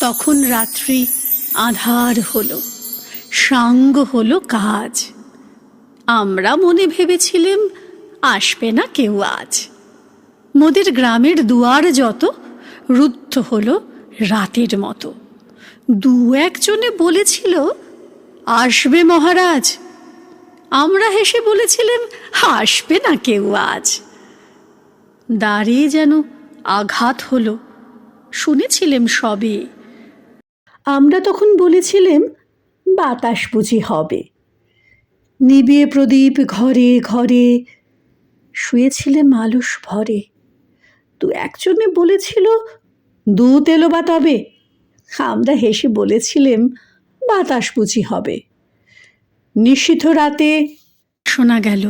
তখন রাত্রি আধার হলো, সাঙ্গ হলো কাজ। আমরা মনে ভেবেছিলেম, আসবে না কেউ আজ। মোদের গ্রামের দুয়ার যত, রুদ্ধ হলো রাতের মতো। দু একজনে বলেছিল, আসবে মহারাজ। আমরা হেসে বলেছিলাম, আসবে না কেউ আজ। দাঁড়িয়ে যেন আঘাত হলো, শুনেছিলেম সবে। আমরা তখন বলেছিলেম, বাতাস বুঝি হবে। নিবিয়ে প্রদীপ ঘরে ঘরে শুয়েছিলে আলস ভরে। দু একজনে বলেছিল দুধ এলো বা তবে। আমরা হেসে বলেছিলেম, বাতাস বুঝি হবে। নিশীথ রাতে শোনা গেল,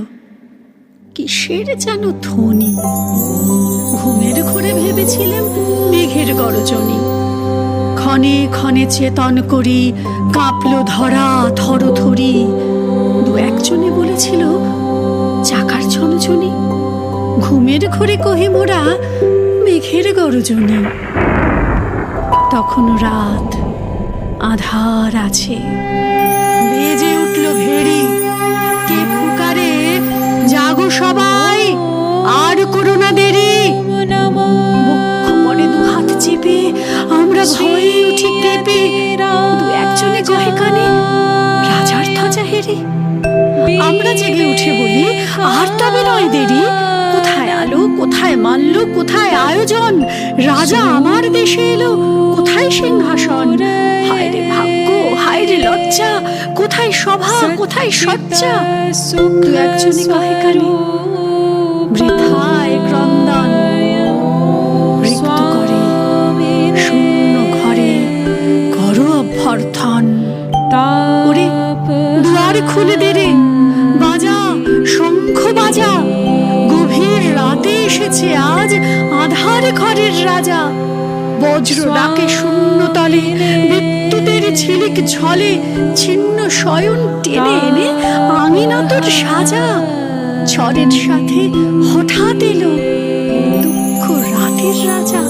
কিসের যেন ধ্বনি? ঘুমের ঘরে ভেবেছিলাম, মেঘের গরজনী। ক্ষণে ক্ষণে চেতন করি, কাঁপল ধরা থর ধরি দু একজনে বলেছিল, চাকার ছনছনি, ঘুমের ঘরে কহে মোরা, মেঘের গরজনে। তখন রাত আধার আছে। ভয়ে উঠি কেঁপে দু একজনে কহে কানে রাজার ধ্বজা হেরে। আমরা জেগে উঠে বলি, আর তবে নয় দেরি। কোথায় আলো, কোথায় মাল্য, কোথায় আয়োজন? রাজা আমার দেশে এলো, কোথায় সিংহাসন? হায় রে ভাগ্য হায় রে লজ্জা, কোথায় সভা, কোথায় সজ্জা দু একজনে কহে কানে দুয়ার খুলে দে রে। বাজা, শঙ্খ বাজা। গভীর রাতে এসেছে আজ আধার ঘরের রাজা। বজ্র ডাকে শূন্য তলে বিদ্যুতের ঝিলিক ঝলে, ছিন্ন শয়ন টেনে এনে আমিনতর সাজা। ঝড়ের সাথে হঠাৎ এলো দুঃখ রাতের রাজা।